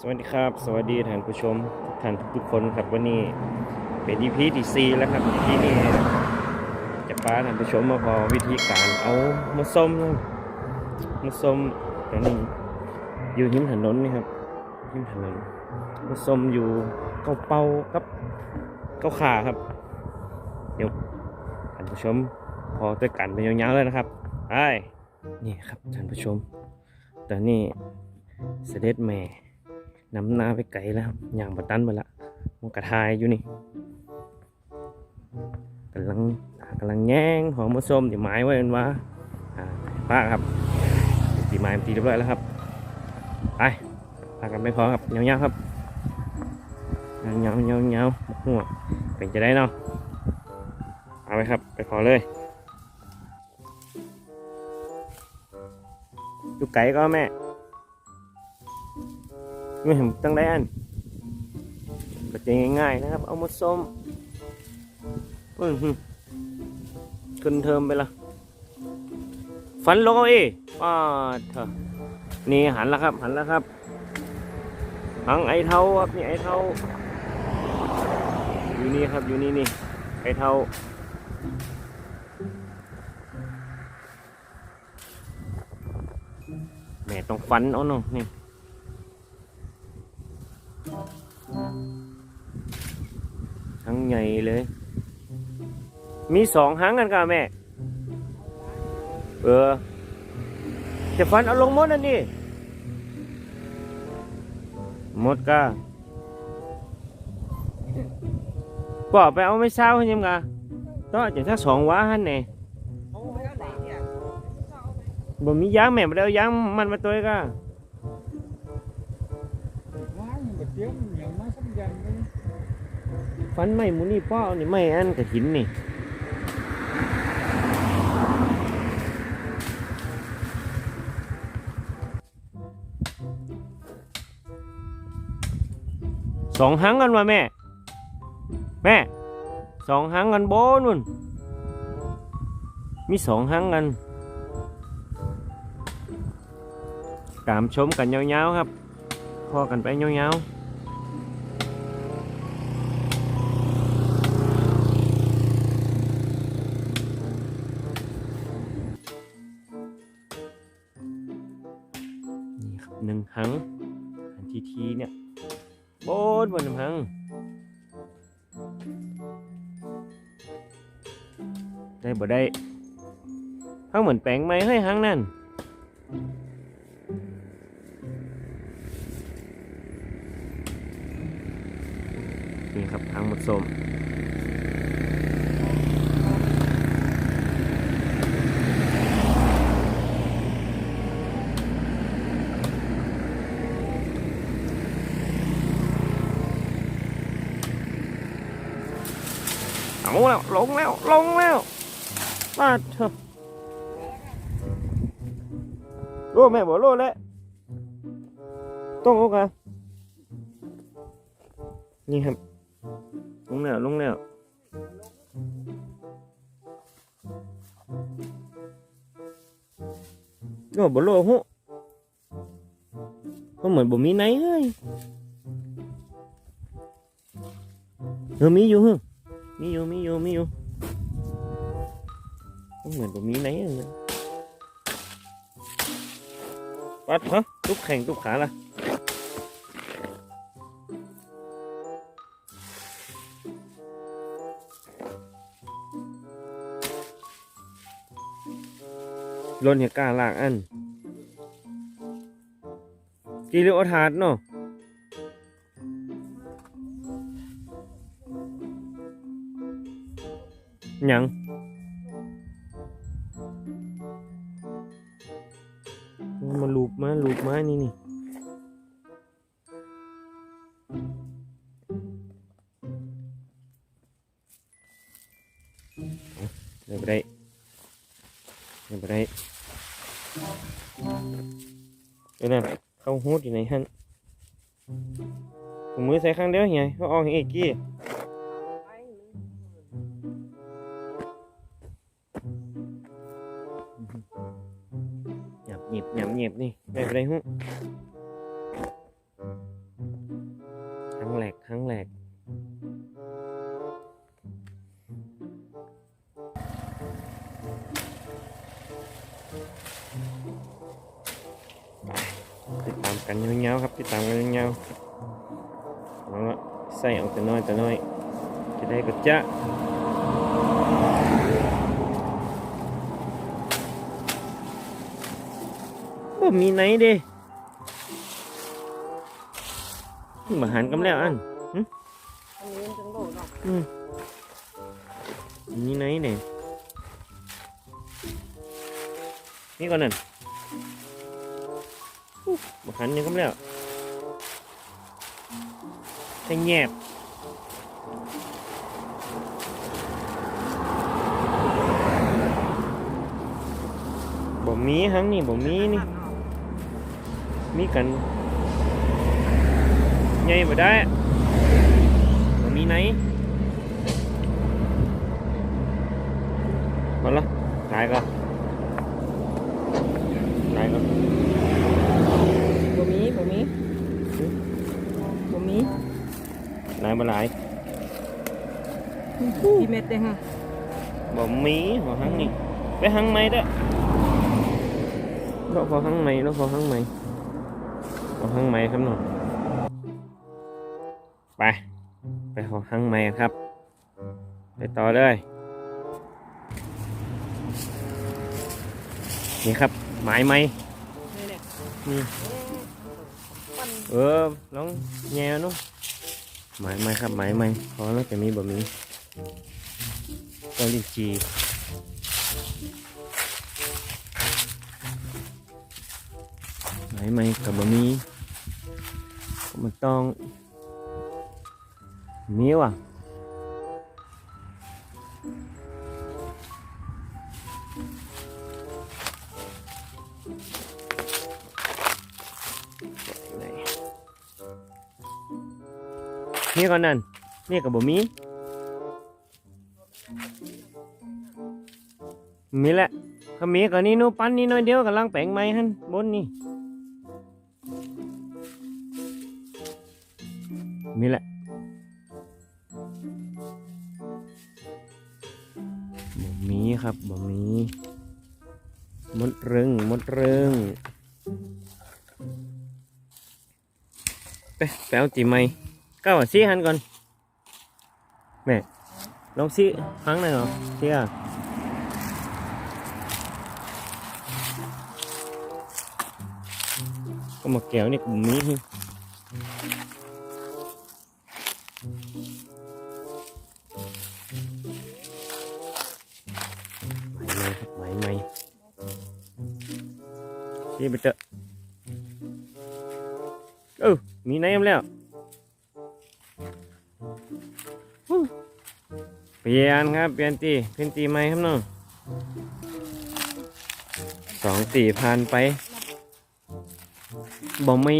สวัสดีครับ สวัสดีท่านผู้ชมท่านทุกคนครับวันนี้เป็น EP ที่สี่แล้วครับ EP นี้จะพาท่านผู้ชมมาพอวิธีการเอามาส้มนะมาส้มตอนนี้อยู่ริมถนนนี่ครับริมถนนมาส้มอยู่เก้าเป้ากับเก้าขาครับ เดี๋ยวท่านผู้ชมพอด้วยกันไปยาวๆเลยนะครับไปนี่ครับท่านผู้ชมตอนนี้เสด็จแม่ นำหน้าไปไกลแล้วอย่างบัตันไปละมันกระทายอยู่นี่กำลังกำลังแย่งหอมมะส้มที่ไม้ไว้กันว่าอ่าป้าครับตีไม้ตีเรียบร้อยแล้วครับไปพากันไปพอครับเงาๆครับเงาเงาเงาเงาหัวเป็นจะได้เนาะเอาไปครับไปพอเลยอยู่ไกลก็แม่ ไม่เห็นตั้งได้อันก็จะง่ายๆนะครับ เอามาส้มอืมขึ้นเทอมไปละฟันลงเอาเองป้าเถอะนี่หันแล้วครับ หันแล้วครับหังไอเท้าครับนี่ไอเท้าอยู่นี่ครับอยู่นี่นี่ไอเท้าแม่ต้องฟันเอาเนาะนี่ ทั้งใหญ่เลย มีสองหางกันกันแม่ เออ จะฟันเอาลงมดนั่นนี่มดก็ป่อไปเอาไม่เศร้าใช่ไหมกะต้องจะถ้าสองว้าหันแน่บ่มียางแม่บ่ได้เอายางมันมาตัวก็ ฟันไม่หมูนี่ป้อนี่ไม่อันกับหินนี่สองหังกันวะแม่ แม่สองหังกันโบนุ่น มีสองหังกัน ตามชมกันยาวๆครับพอกันไปยาวๆ เนี่ยโบนบนหนึ่งหังได้บ่ได้ทั้งเหมือนแปลงไม้ให้หังนั่นนี่ครับหังหมดสม แล้วลงแล้วลงแล้วปาดเถอะโลแม่บอโลแล้วต้องโอกันนี่ครับลงแล้วลงแล้วก็บ่โลหุก็เหมือนบ่มีไหนเลยเออมีอยู่ฮึ มีอยู่มีอยู่มีอยู่เหมือนบ่มีไหนเลยปัดฮะตุกแข่งตุกขาละรถเนี่ยกล้าลากอัน กี่เรือเอาถาดเนาะ ยังมาลูบมาลูบมานี่นี่เดี๋ยวไปได้เดี๋ยวไปได้เดี๋ยวนะเข้าหูดอยู่ไหนฮะถุงมือใส่ข้างเดียวไงเขาออกเอีกกี้ หยิบหยับหยิบนี่ไปไปได้หูแหลกครั้งแหลกไปติดตามกันยาวๆครับติดตามกันยาวๆเอาละใส่เอาแต่น้อยแต่น้อย จะได้ก็จะบ่ มีไหนเด้มาหันกำแล้วอันอันนี้มันจังโดดเนาะอืมมีไหนเด้นี่ก่อนนั่นอู้มาหันยังกำแล้วใช่แงบบ่มีหังนี่บ่มีนี่ มีกันใหญ่บ่ได้บ่มีไหนหมดละตายก็ตายก็บ่มีบ่มีบ่มีตายบ่หลายกี่เม็ดเด้ฮะบ่มีบ่หังนี่ไปหังไหมเด้อเราพอหังไหมเราพอหังไหม เอาหังไหมครับหน่อยไป ไปขอหังไหมครับ ไปต่อเลย นี่ครับหมายไหมนี่แหละนี่ปั้นเออลองแง่เนาะหมายไหมครับหมายไหมพอแล้วจะมีบะหมี่เกาหลีจี หมายไหมกับบะมีมันต้องมีว่ะนี่ก่อนนั่นนี่กับบะมีมีแหละถ้ามีก็นี่นูปั้นนี่น้อยเดียวกับล่างแปลงไม้ฮันบนนี่ มีแหละบะหมี่ครับบะหมี่มดเริงมดเริงไปไปเอาตีไม้ก้าวซีหันก่อนแม่ลองซี่ครั้งหนึ่งเหรอซี่อะ có một kéo này cũng mỹ hơn mày đi bây giờ ừ mỹ này em leo เปลี่ยนครับเปลี่ยนตีเปลี่ยนตีใหม่ครับน้องสองตีผ่านไปบ่มี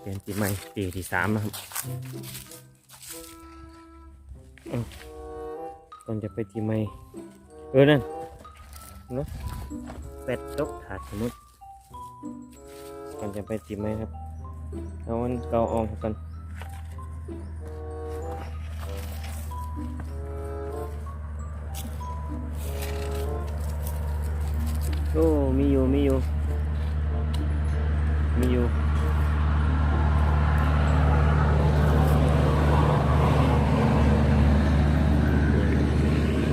เปลี่ยนตีใหม่ตีที่สามนะครับเอาก่อนจะไปตีใหม่เออนั่นเนาะ เป็ดตกถาดสมมติก่อนจะไปตีใหมครับเอามันเกาออกกันโอ้มีอยู่มีอยู่มีอยู่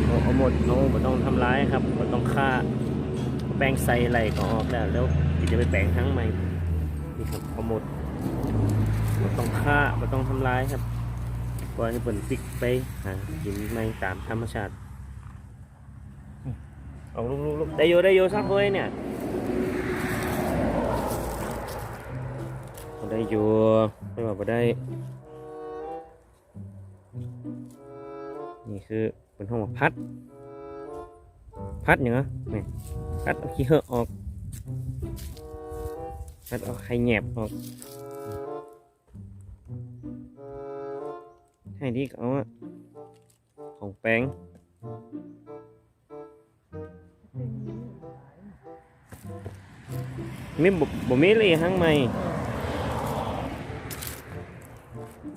เอาหมดเอาไม่ต้องทำร้ายครับไม่ต้องฆ่า แป้งใส่ไหลก็ออกแล้ว แล้วจะไปแปลงทั้งใหม่นี่ครับเอหมดไม่ต้องฆ่าไม่ต้องทำร้ายครับปล่อยให้เปิดปิกไปหากินไม่ตามธรรมชาติเอาลุกๆๆได้โยได้โยสักเว้ยเนี่ยได้อยู่ไม่ว่าได้นี่คือเป็นห้องพัด พัดอย่างนะนี่พัดเอาขี้เหอะออก พัดเอาไข่แหนบออกให้ดีก็เอาอะของแป้งมีบ่บ่มีเลยห้างใหม่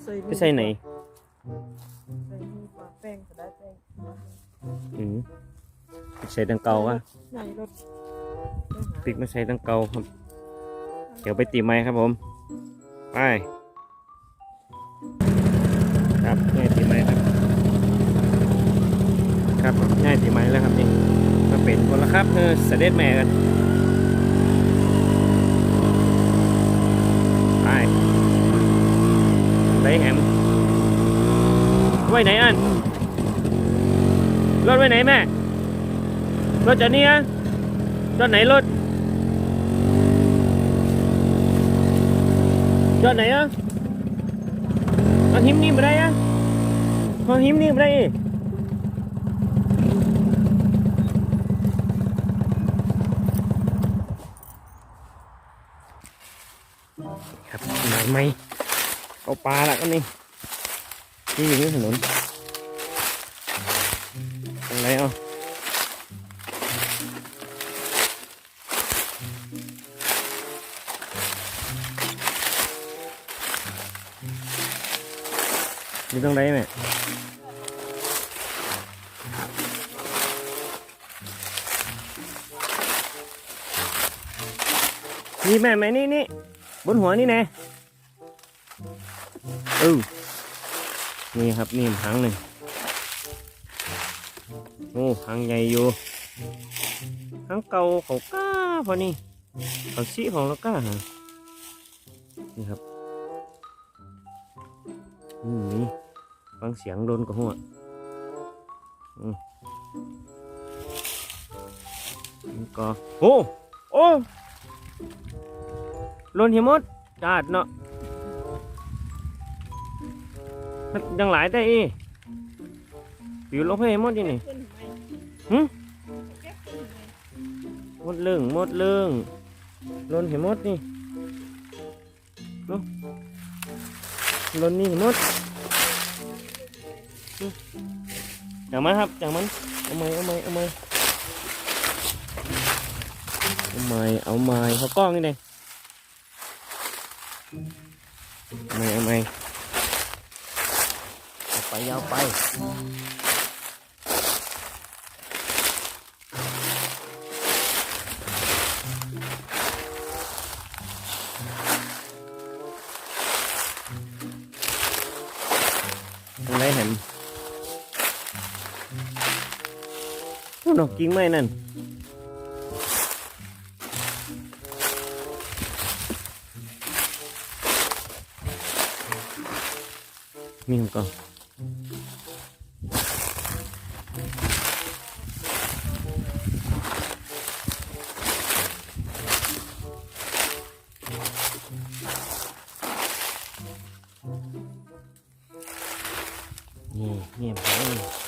ใส่ไปใส่ไหน ใส่ตังเก่าอะใส่รถปิกมาใส่ตังเก่าครับ เดี๋ยวไปตีไม้ครับผม ไป ครับง่ายตีไม้ครับ ครับง่ายตีไม้แล้วครับนี่มาเป็นคนละครับเออเสด็จแม่กันไปไรแฮมไว้ไหนอันรถไว้ไหนแม่ รถจะนี่อะรถไหนรถจอดไหนอะเอาหิมนี่มาได้อะเอาหิมนี่มาได้ครับหมายไหมเอาปลาละก็นี่นี่อยู่ที่ถนนอะไรอะ อยู่ตรงไหนแม่นี่แม่แม่นี่นี่บนหัวนี่แน่เออนี่ครับนี่หางหนึ่งโอ้หางใหญ่อยู่หางเก่าเขาก้า พอนี่เขาซีของเราก้าฮะนี่ครับอืมนี่ฟังเสียงโดนกับหัวอืมนี่ก็โอ้โอ้โลนเหียหมดจาดเนาะมันยังหลายได้อีปิวลงให้หมดยังนี่ขึ้นไหม มดเรื่องหมดเรื่องโลนเหียหมดนี่เนาะโลนนี่หมดอืมจังมันครับจังมันเอาไม้เอาไม้เอาไม้เอาไม้เอาไม้เขากล้องนี่เลยเอาไม้เอาไม้เอาไปยาวไป ดอกกิ่งไม้นั่นมีของก่อนนี่เงียบเลย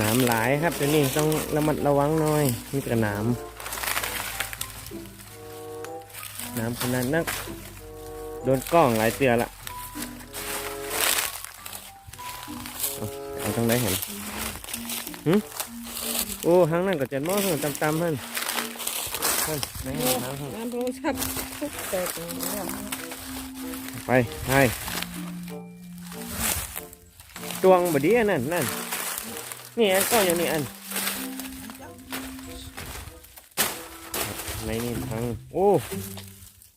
น้ำหลายครับเดี๋ยวนี้ต้องระมัดระวังหน่อยมีแต่น้ำน้ำขนาดนัก โดนกล้องหลายเตือละเอาเอาตรงไหนเห็นหึโอ้หางนั่นก็เจ็ดโมงตำตำๆมันท่านไหนเห็นหางท่านน้ำโทรศัพท์แตกแล้วไปไปตวงบดีอันนั่นนั่ นี่อันก้อนอย่างนี้อันในนี่พัง โอ้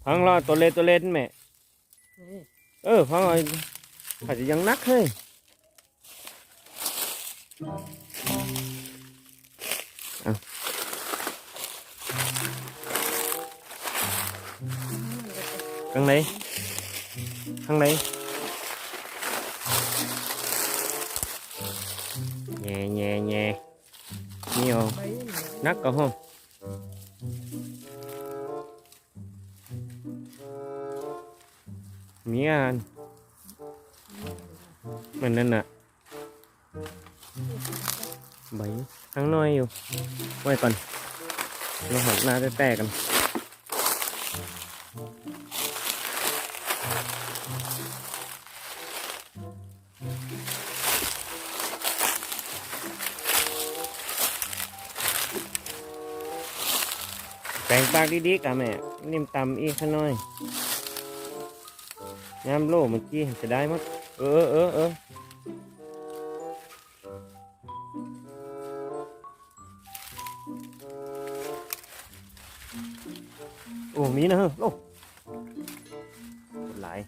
พังรอตัวเล็กตัวเล็กแม่เออพังเอาอาจจะยังนักเฮ้ยข้างไหนข้างไหน แง่แง่แง่นี่เอาไปนี่นักก็ห้องมีอันมัน แตกๆกันแปลงปากดีๆกันแม่ นิ่มตำอีกข้างน้อยยามโลเมื่อกี้จะได้มั้งเออเออเออโอ้มีนะเฮ้ยโลหลาย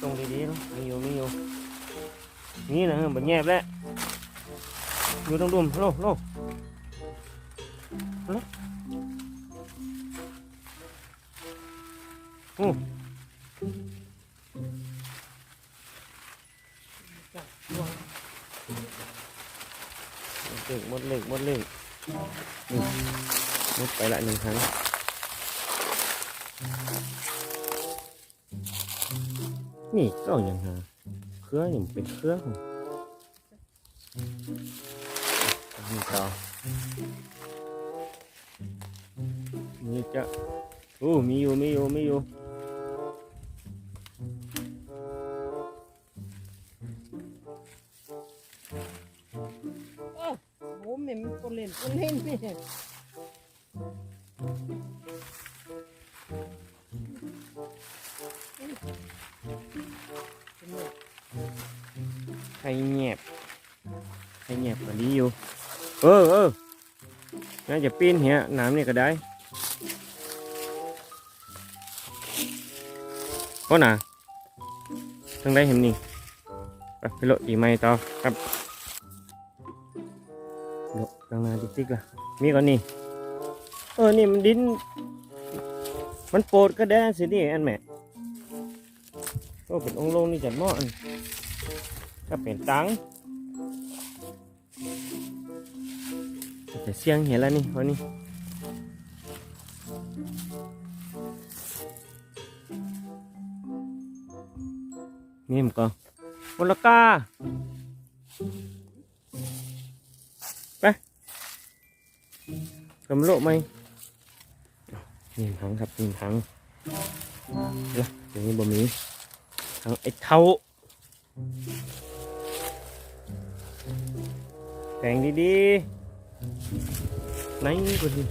ตรงดีๆเนาะมีอยู่มีอยู่นี่นะเฮ้ยบันแยบแล้วอยู่ตรงดุมโลโล โลโอ้จับดวงเล่งหมดเล่งหมดเโอ้โหแม่มันคนเล่นคนเล่นแม่ใครเงียบใครเงียบกว่านี้อยู่ เออเออน่าจะปีนเหี้ยน้ำนี่ก็ได้ก็น่ะทางได้เห็นนี่ไปไปโลดอีไม่ต่อครับ ติกล่ะ มีก่อนนี่ เออ นี่มันดิน มันโปดก็ได้สินี่อันแม่ก็เป็นองลงนี่จัดหม้ออันก็เป็นตังจะเสียงเห็นแล้วนี่วันนี้นี่มนก็มลกา กำโลกไหมนี่ถังครับนี่ถังแล้วอย่างนี้บ่มีถังไอ้เท่าแต่งดีๆไหนกูดิ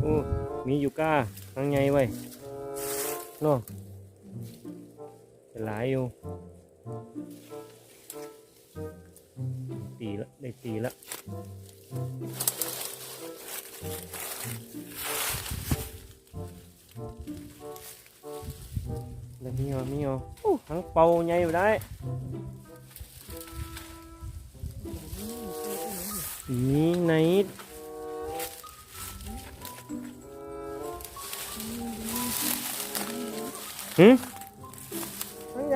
โอ้มีอยู่ก้าทางไงไว้นาะจะ หลายอยู่ตีละได้ตีละเดี๋ยวมีอะมีอะทั้งเป่าใหญ่อยู่ได้นี่ไหนหืม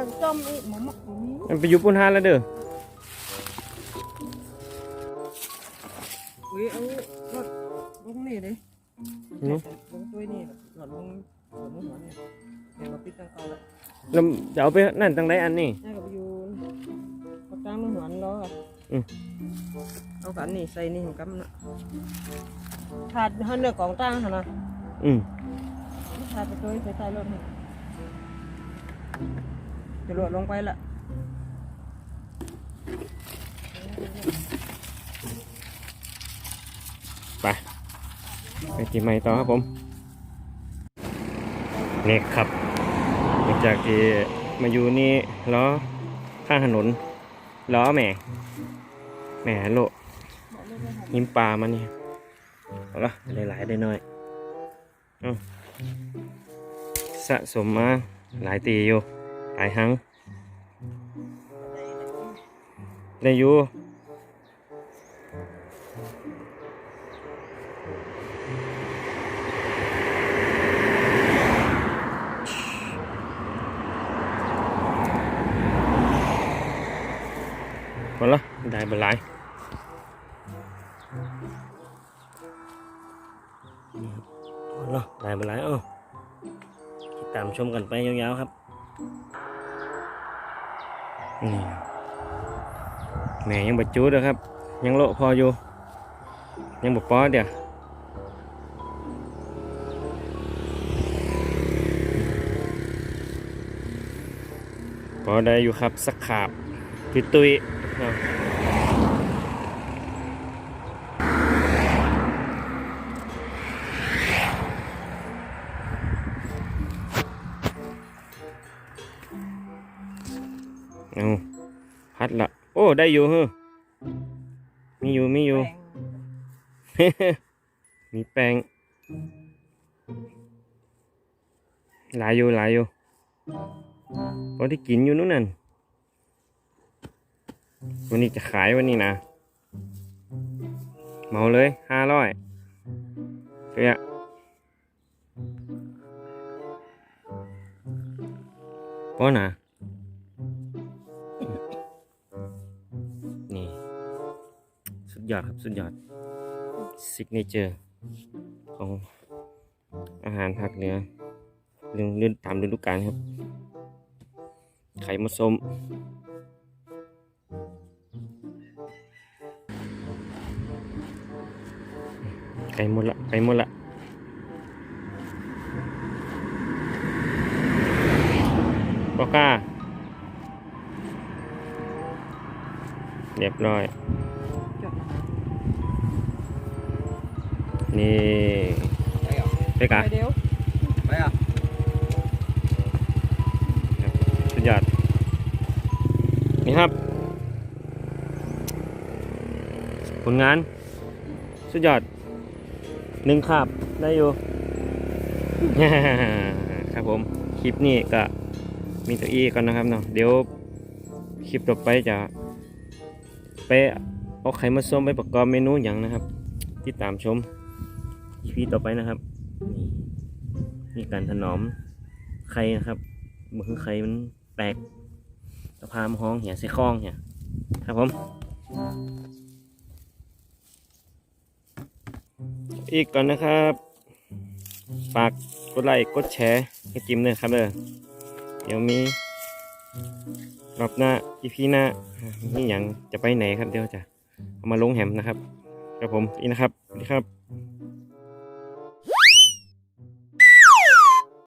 งจมอีกหมอมักหมอมีมันไปอยู่ปุ่นหานแล้วเด้ออุ้ยเอารถลงนี่ดิหืมลงตัวนี่หลอดลงหลอดลงหัวเนี่ยเดี๋ยวเราปิดทางเก่าล้วแล้วจะเอาไปนั่นตั้งไหนอันนี้ให้กับยูกระตั้งลงหัวนล้ออะอืม เอากันนี่ใส่นี่กำนนะถาดหันเนื้อกองตั้งหันนะอืมถาดไปตัวใส่ใต้รถนี่ จะหลดลงไปละไปไปที่ใหม่ต่อครับผมนี่ครับหลังจากที่มาอยู่นี่ล้อข้างถนนล้อแหม่แหม่โลหิมปลามันนี่เอาละหลายๆได้น้อยอสะสมมาหลายตีอยู่ หายหังได้อยู่หมดละได้บหลายหมดละได้บหลายเอ้าติดตามชมกันไปยาวๆครับ นี่แม่ยังบดจูดนะครับ ยังโลพออยู่ ยังบดป้อเดี๋ยวพอได้อยู่ครับสักขาบตุยตุย ได้อยู่เฮ้อมีอยู่มีอยู่แป้งมีแป้งหลายอยู่หลายอยู่พอที่กินอยู่นู่นนั่นวันนี้จะขายวันนี้นะเมาเลยห้าร้อยเสียป้อนะ ยอดครับสุดยอดซิกเนเจอร์ของอาหารภาคเหนือเรื่องเรื่องตามฤดูกาลครับ ไข่มดส้มไก่หมดละไก่หมดละบอกล้าเรียบร้อย นี่ไปกะไปเดี๋ยวไปอะสุดยอดนี่ครับ ผลงาน สุดยอดหนึ่งคาบได้อยู่ ครับผม คลิปนี้ก็มีตัวอีก่อนนะครับเนาะเดี๋ยวคลิปต่อไปจะไปเอาไข่มาส้มไปประกอบเมนูอย่างนะครับติดตามชม EP ต่อไปนะครับ นี่นี่การถนอมไข่นะครับมือไข่มันแตกสะพามห้องเหี่ยใส่คล้องเหี่ยครับผม อีกก่อนนะครับฝากกดไลค์กดแชร์ให้จิมเลยครับเด้อเดี๋ยวมีรอบหน้าอีพีหน้านี่อย่างจะไปไหนครับเดี๋ยวจะเอามาลงแหมนะครับครับผมอีกนะครับสวัสดีครับ